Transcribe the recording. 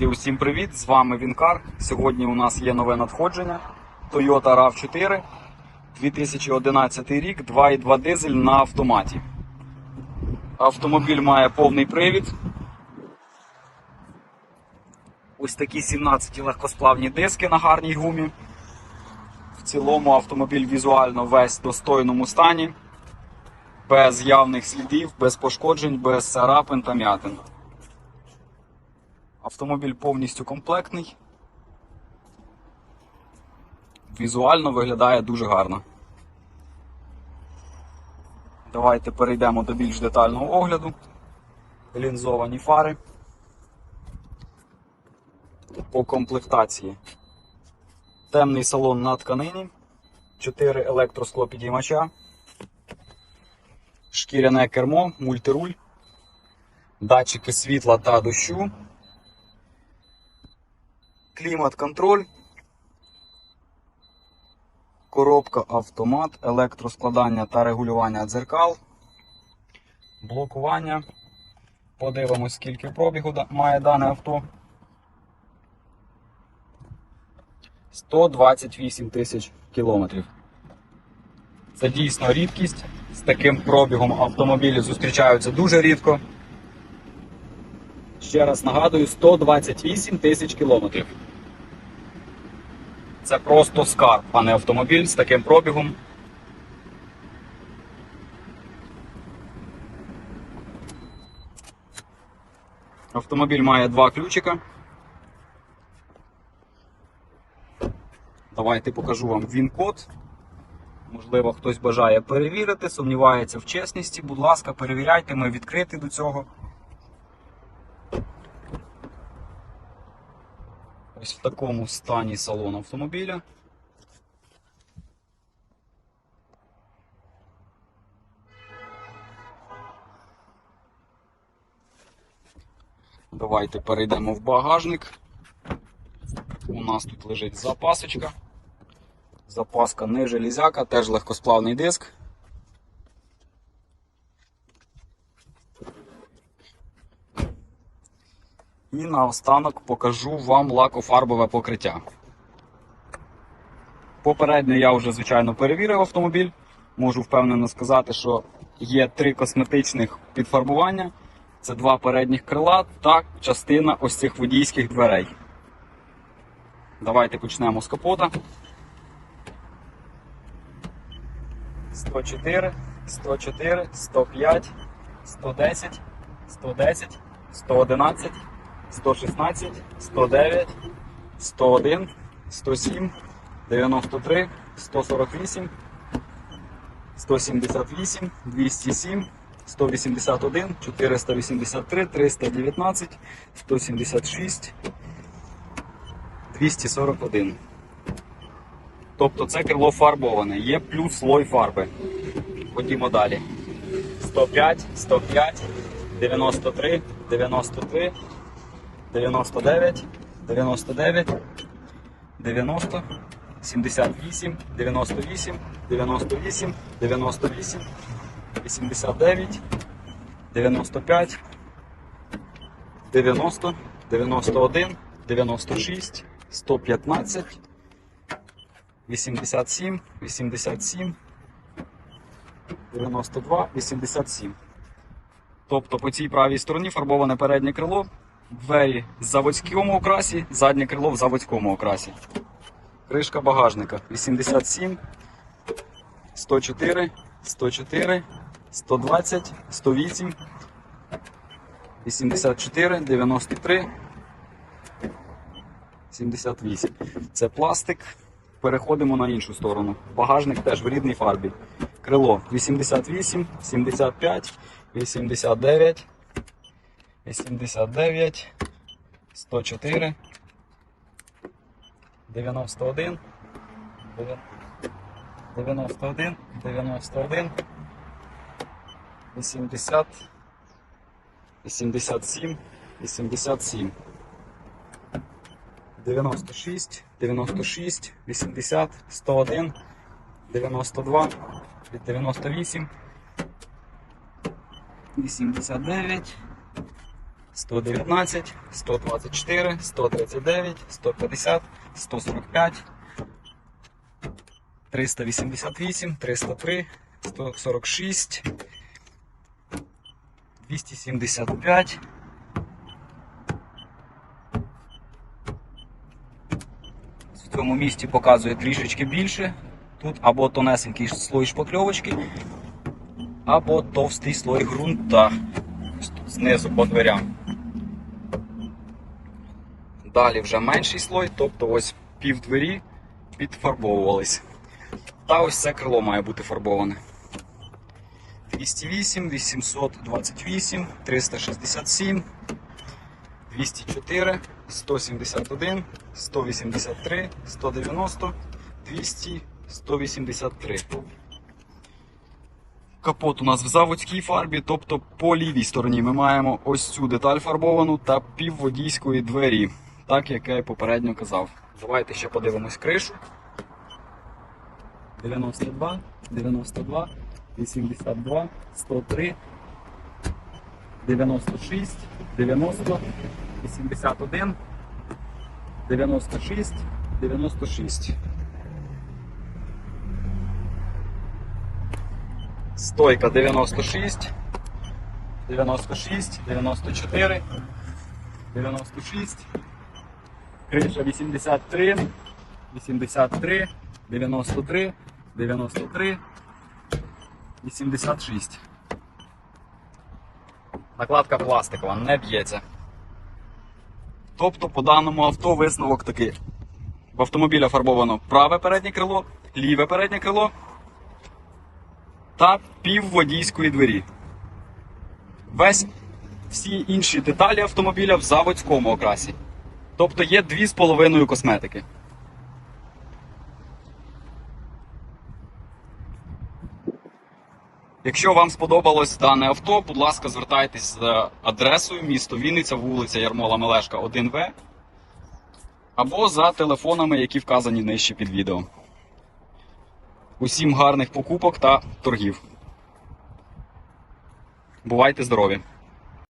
Усім привіт! З вами Вінкар. Сьогодні у нас є нове надходження Toyota RAV4 2011 рік, 2.2 дизель на автоматі. Автомобіль має повний привід. Ось такі 17 легкосплавні диски на гарній гумі. В цілому автомобіль візуально весь в достойному стані, без явних слідів, без пошкоджень, без царапин та м'ятин. Автомобіль повністю комплектний. Візуально виглядає дуже гарно. Давайте перейдемо до більш детального огляду. Лінзовані фари. По комплектації. Темний салон на тканині, 4 електросклопідіймача, шкіряне кермо, мультируль, датчики світла та дощу, клімат-контроль, коробка автомат, електроскладання та регулювання дзеркал, блокування. Подивимось, скільки пробігу має дане авто. 128 тисяч кілометрів. Це дійсно рідкість. З таким пробігом автомобілі зустрічаються дуже рідко. Ще раз нагадую, 128 тисяч кілометрів. Це просто скарб, а не автомобіль з таким пробігом. Автомобіль має два ключика. Давайте покажу вам він-код. Можливо, хтось бажає перевірити, сумнівається в чесності. Будь ласка, перевіряйте, ми відкриті до цього. Ось в такому стані салон автомобіля. Давайте перейдемо в багажник. У нас тут лежить запасочка. Запаска не железяка, теж легкосплавний диск. І наостанок покажу вам лакофарбове покриття. Попередньо я вже, звичайно, перевірив автомобіль. Можу впевнено сказати, що є три косметичних підфарбування. Це два передніх крила та частина ось цих водійських дверей. Давайте почнемо з капота. 104, 104, 105, 110, 110, 111, 116, 109, 101, 107, 93, 148, 178, 207, 181, 483, 319, 176, 241. Тобто це крило фарбоване, є плюс слой фарби. Ходімо далі. 105, 105, 93, 93, 99, 99, 90, 78, 98, 98, 98, 89, 95, 90, 91, 96, 115, 87, 87, 92, 87. Тобто по цій правій стороні фарбоване переднє крило, двері в заводському окрасі, заднє крило в заводському окрасі. Кришка багажника 87, 104, 104, 120, 108, 84, 93, 78. Це пластик. Переходимо на іншу сторону. Багажник теж в рідній фарбі. Крило 88, 75, 89, 89, 104, 91, 91, 91, 80, 87, 87. 96, 96, 80, 101, 92, 98, 89, 119, 124, 139, 150, 145, 388, 303, 146, 275. В цьому місці показує трішечки більше. Тут або тонесенький слой шпакльовочки, або товстий слой ґрунта. Знизу по дверям. Далі вже менший слой, тобто ось пів двері підфарбовувались. Та ось це крило має бути фарбоване. 208, 828, 367, 204, 171, 183, 190, 200, 183. Капот у нас в заводській фарбі, тобто по лівій стороні ми маємо ось цю деталь фарбовану та півводійської двері, так як я і попередньо казав. Давайте ще подивимось кришу. 92, 92, 82, 103, 96, 90, 81, 96, 96. Стойка 96, 96, 94, 96, криша 83, 83, 93, 93, 86. Накладка пластикова, не б'ється. Тобто по даному авто висновок такий. В автомобіля фарбовано праве переднє крило, ліве переднє крило та пів водійської двері. Весь всі інші деталі автомобіля в заводському окрасі. Тобто є 2,5 косметики. Якщо вам сподобалось дане авто, будь ласка, звертайтесь за адресою місто Вінниця, вулиця Ярмола Мелешка 1В або за телефонами, які вказані нижче під відео. Усім гарних покупок та торгів. Бувайте здорові!